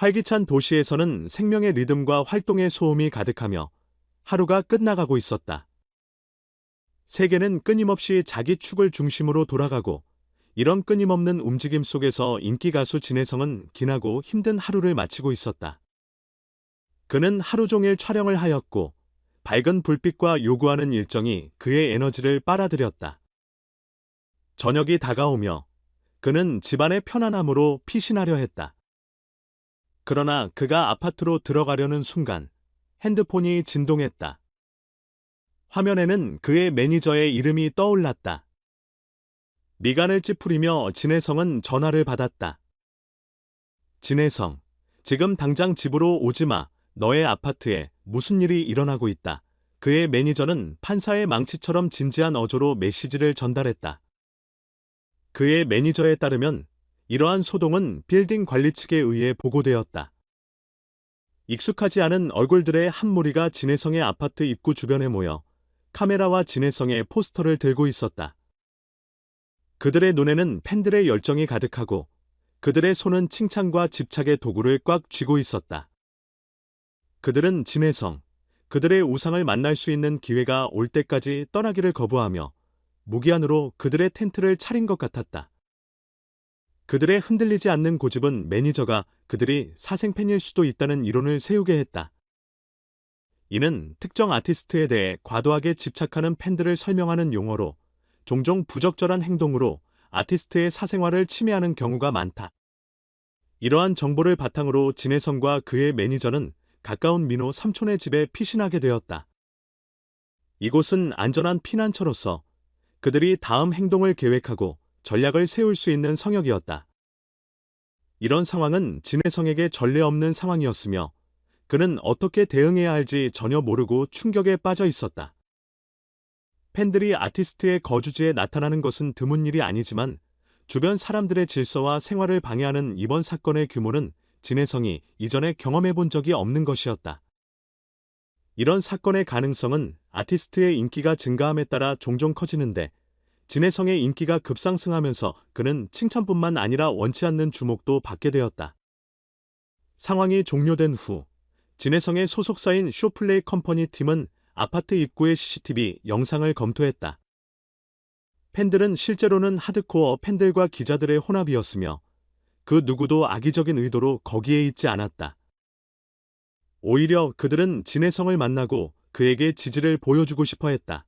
활기찬 도시에서는 생명의 리듬과 활동의 소음이 가득하며 하루가 끝나가고 있었다. 세계는 끊임없이 자기 축을 중심으로 돌아가고 이런 끊임없는 움직임 속에서 인기 가수 진혜성은 기나고 힘든 하루를 마치고 있었다. 그는 하루 종일 촬영을 하였고 밝은 불빛과 요구하는 일정이 그의 에너지를 빨아들였다. 저녁이 다가오며 그는 집안의 편안함으로 피신하려 했다. 그러나 그가 아파트로 들어가려는 순간 핸드폰이 진동했다. 화면에는 그의 매니저의 이름이 떠올랐다. 미간을 찌푸리며 진혜성은 전화를 받았다. 진혜성, 지금 당장 집으로 오지 마. 너의 아파트에 무슨 일이 일어나고 있다. 그의 매니저는 판사의 망치처럼 진지한 어조로 메시지를 전달했다. 그의 매니저에 따르면 이러한 소동은 빌딩 관리 측에 의해 보고되었다. 익숙하지 않은 얼굴들의 한 무리가 진혜성의 아파트 입구 주변에 모여 카메라와 진혜성의 포스터를 들고 있었다. 그들의 눈에는 팬들의 열정이 가득하고 그들의 손은 칭찬과 집착의 도구를 꽉 쥐고 있었다. 그들은 진혜성, 그들의 우상을 만날 수 있는 기회가 올 때까지 떠나기를 거부하며 무기한으로 그들의 텐트를 차린 것 같았다. 그들의 흔들리지 않는 고집은 매니저가 그들이 사생팬일 수도 있다는 이론을 세우게 했다. 이는 특정 아티스트에 대해 과도하게 집착하는 팬들을 설명하는 용어로 종종 부적절한 행동으로 아티스트의 사생활을 침해하는 경우가 많다. 이러한 정보를 바탕으로 진혜성과 그의 매니저는 가까운 민호 삼촌의 집에 피신하게 되었다. 이곳은 안전한 피난처로서 그들이 다음 행동을 계획하고 전략을 세울 수 있는 성역이었다. 이런 상황은 진혜성에게 전례 없는 상황이었으며 그는 어떻게 대응해야 할지 전혀 모르고 충격에 빠져 있었다. 팬들이 아티스트의 거주지에 나타나는 것은 드문 일이 아니지만 주변 사람들의 질서와 생활을 방해하는 이번 사건의 규모는 진혜성이 이전에 경험해 본 적이 없는 것이었다. 이런 사건의 가능성은 아티스트의 인기가 증가함에 따라 종종 커지는데 진혜성의 인기가 급상승하면서 그는 칭찬뿐만 아니라 원치 않는 주목도 받게 되었다. 상황이 종료된 후 진혜성의 소속사인 쇼플레이 컴퍼니 팀은 아파트 입구의 CCTV 영상을 검토했다. 팬들은 실제로는 하드코어 팬들과 기자들의 혼합이었으며 그 누구도 악의적인 의도로 거기에 있지 않았다. 오히려 그들은 진혜성을 만나고 그에게 지지를 보여주고 싶어 했다.